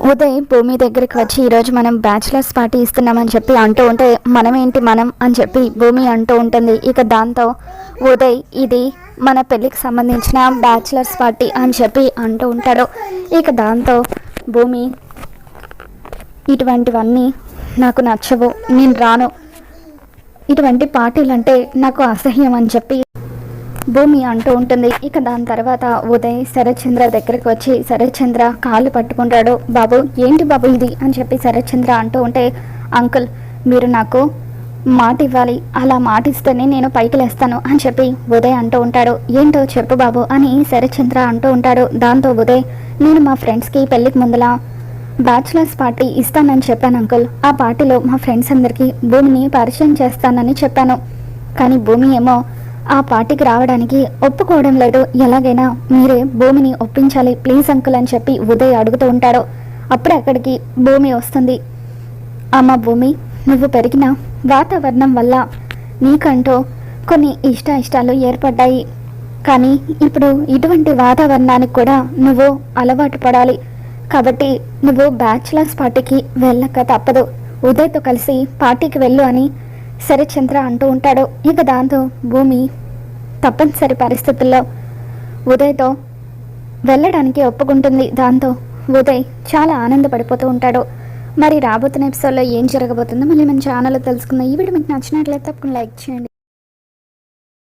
ఉదయ్ భూమి దగ్గరికి వచ్చి ఈరోజు మనం బ్యాచిలర్స్ పార్టీ ఇస్తున్నామని చెప్పి అంటూ ఉంటే మనమేంటి మనం? అని చెప్పి భూమి అంటూ ఉంటుంది. ఇక దాంతో ఉదయ్ ఇది మన పెళ్ళికి సంబంధించిన బ్యాచిలర్స్ పార్టీ అని చెప్పి అంటూ ఉంటాడు ఇక దాంతో భూమి ఇటువంటివన్నీ నాకు నచ్చవు. నేను రాను. ఇటువంటి పార్టీలు అంటే నాకు అసహ్యం అని చెప్పి భూమి అంటూ ఉంటుంది. ఇక దాని తర్వాత ఉదయ్ శరత్చంద్ర దగ్గరకు వచ్చి శరత్చంద్ర కాళ్ళు పట్టుకుంటాడు. బాబు ఏంటి బాబు ఇది? అని చెప్పి శరత్చంద్ర అంటూ ఉంటే అంకుల్ మీరు నాకు మాట ఇవ్వాలి. అలా మాట ఇస్తేనే నేను పైకి లేస్తాను అని చెప్పి ఉదయ్ అంటూ ఉంటాడు. ఏంటో చెప్పు బాబు అని శరత్చంద్ర అంటూ ఉంటాడు. దాంతో ఉదయ్ నేను మా ఫ్రెండ్స్కి పెళ్ళికి ముందల బ్యాచులర్స్ పార్టీ ఇస్తానని చెప్పాను అంకుల్. ఆ పార్టీలో మా ఫ్రెండ్స్ అందరికీ భూమిని పరిచయం చేస్తానని చెప్పాను. కానీ భూమి ఏమో ఆ పార్టీకి రావడానికి ఒప్పుకోవడం లేదు. ఎలాగైనా మీరే భూమిని ఒప్పించాలి ప్లీజ్ అంకుల్ అని చెప్పి ఉదయ్ అడుగుతూ ఉంటాడు. అప్పుడే అక్కడికి భూమి వస్తుంది. అమ్మ భూమి నువ్వు పెరిగిన వాతావరణం వల్ల నీకంటూ కొన్ని ఇష్ట ఇష్టాలు ఏర్పడ్డాయి. కానీ ఇప్పుడు ఇటువంటి వాతావరణానికి కూడా నువ్వు అలవాటు పడాలి. కాబట్టి నువ్వు బ్యాచిలర్స్ పార్టీకి వెళ్ళక తప్పదు. ఉదయ్తో కలిసి పార్టీకి వెళ్ళు అని సరే చంద్ర అంటూ ఉంటాడు. ఇక దాంతో భూమి తప్పనిసరి పరిస్థితుల్లో ఉదయ్తో వెళ్ళడానికి ఒప్పుకుంటుంది. దాంతో ఉదయ్ చాలా ఆనందపడిపోతూ ఉంటాడు. మరి రాబోతున్న ఎపిసోడ్లో ఏం జరగబోతుందో మళ్ళీ మన ఛానల్లో తెలుసుకుందాం. ఈ వీడియో మీకు నచ్చినట్లయితే తప్పకుండా లైక్ చేయండి.